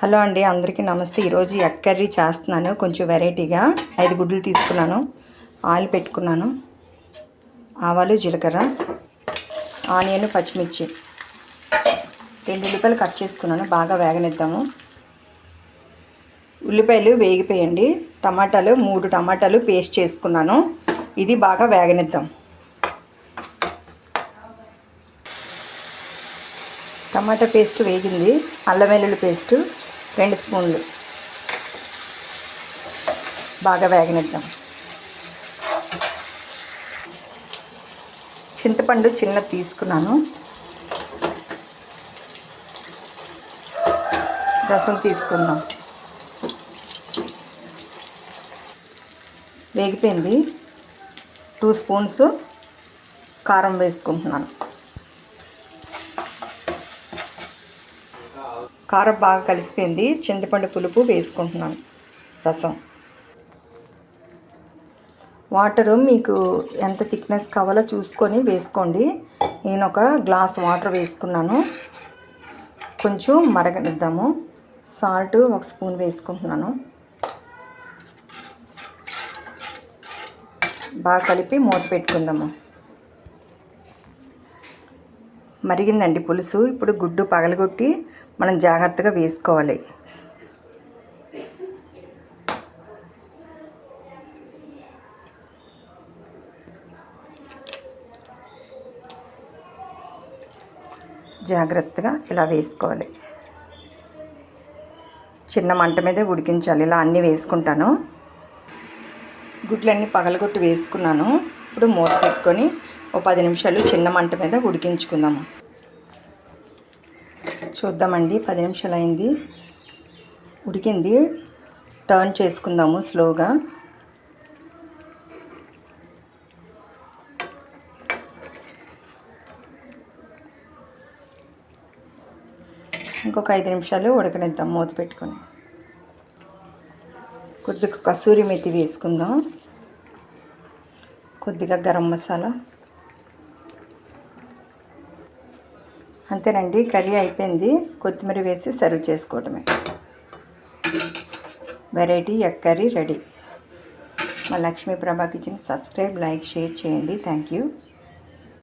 Hello అండి అందరికీ నమస్తే. ఈరోజు ఎగ్ కర్రీ చేస్తున్నాను. కొంచెం వెరైటీగా ఐదు గుడ్లు తీసుకున్నాను. ఆయిల్ పెట్టుకున్నాను. ఆవాలు జీలకర్ర ఆనియన్ పచ్చిమిర్చి. రెండు ఉల్లిపాయలు కట్ చేసుకున్నాను. బాగా వేగనిద్దాము. ఉల్లిపాయలు వేగిపోయండి. టమాటాలు మూడు టమాటాలు పేస్ట్ చేసుకున్నాను. ఇది బాగా వేగనిద్దాం. టమాటా పేస్ట్ వేగింది. అల్లం వెల్లుల్లి పేస్టు. రెండు స్పూన్లు. బాగా వేగనిద్దాం. చింతపండు చిన్న తీసుకున్నాను. రసం తీసుకుందాం. వేగిపోయింది. టూ స్పూన్స్ కారం వేసుకుంటున్నాను. కారం బాగా కలిసిపోయింది. చింతపండు పులుపు వేసుకుంటున్నాను. రసం. వాటరు మీకు ఎంత థిక్నెస్ కావాలో చూసుకొని వేసుకోండి. నేను ఒక గ్లాస్ వాటర్ వేసుకున్నాను. కొంచెం మరగనిద్దాము. సాల్ట్ ఒక స్పూన్ వేసుకుంటున్నాను. బాగా కలిపి మూత పెట్టుకుందాము. మరిగిందండి పులుసు. ఇప్పుడు గుడ్డు పగలగొట్టి మనం జాగ్రత్తగా వేసుకోవాలి. జాగ్రత్తగా ఇలా వేసుకోవాలి. చిన్న మంట మీదే ఉడికించాలి. ఇలా అన్నీ వేసుకుంటాను. గుడ్లన్నీ పగలగొట్టి వేసుకున్నాను. ఇప్పుడు మూత పెట్టుకొని ఓ పది నిమిషాలు చిన్న మంట మీద ఉడికించుకుందాము చూద్దామండి పది నిమిషాలు అయింది ఉడికింది. టర్న్ చేసుకుందాము స్లోగా. ఇంకొక ఐదు నిమిషాలు ఉడకనిద్దాం మూత పెట్టుకొని. కొద్దిగా కసూరి మెతి వేసుకుందాం. కొద్దిగా గరం మసాలా. అంతేనండి కర్రీ అయిపోయింది. కొత్తిమీర వేసి సర్వ్ చేసుకోవటమే వెరైటీ ఎగ్ కర్రీ రెడీ. మా Lakshmi Prabha kitchen subscribe like share చేయండి. Thank you